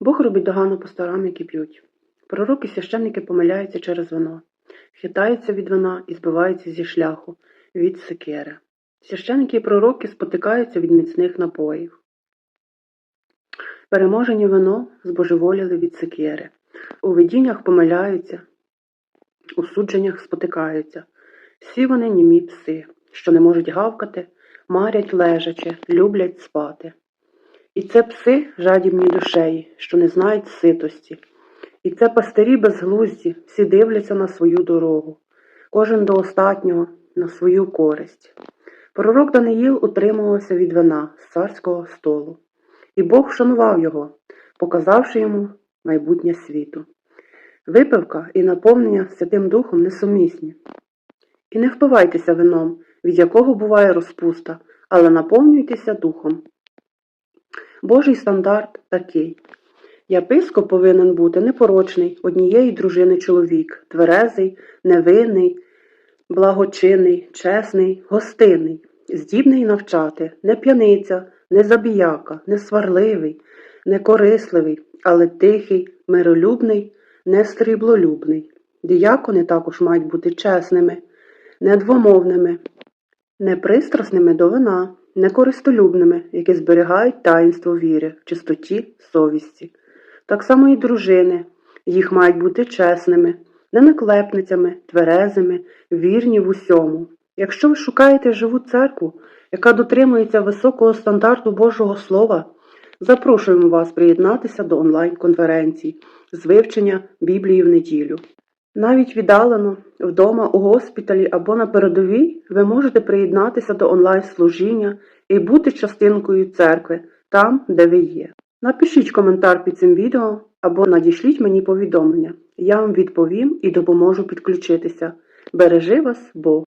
Бог робить догану пасторам, які п'ють. Пророки священники помиляються через вино, хитаються від вина і збиваються зі шляху від секери. Священники і пророки спотикаються від міцних напоїв. Переможені вино збожеволіли від секери. У видіннях помиляються, у судженнях спотикаються. Всі вони німі пси, що не можуть гавкати, марять лежачи, люблять спати. І це пси жадібні душеї, що не знають ситості. І це пастирі безглузді, всі дивляться на свою дорогу, кожен до остатнього на свою користь. Пророк Даниїл утримувався від вина з царського столу, і Бог вшанував його, показавши йому майбутнє світу. Випивка і наповнення Святим Духом несумісні. І не впивайтеся вином, від якого буває розпуста, але наповнюйтеся духом. Божий стандарт такий. Єпископ повинен бути непорочний, однієї дружини чоловік, тверезий, невинний, благочинний, чесний, гостинний, здібний навчати, не п'яниця, не забіяка, не сварливий, не корисливий, але тихий, миролюбний, не стріблолюбний. Діякони також мають бути чесними, недвомовними, непристрасними до вина, некористолюбними, які зберігають таїнство віри в чистоті совісті. Так само і дружини, їх мають бути чесними, не наклепницями, тверезими, вірні в усьому. Якщо ви шукаєте живу церкву, яка дотримується високого стандарту Божого Слова, запрошуємо вас приєднатися до онлайн-конференцій з вивчення Біблії в неділю. Навіть віддалено, вдома, у госпіталі або на передовій ви можете приєднатися до онлайн-служіння і бути частинкою церкви там, де ви є. Напишіть коментар під цим відео або надішліть мені повідомлення. Я вам відповім і допоможу підключитися. Бережи вас Бог!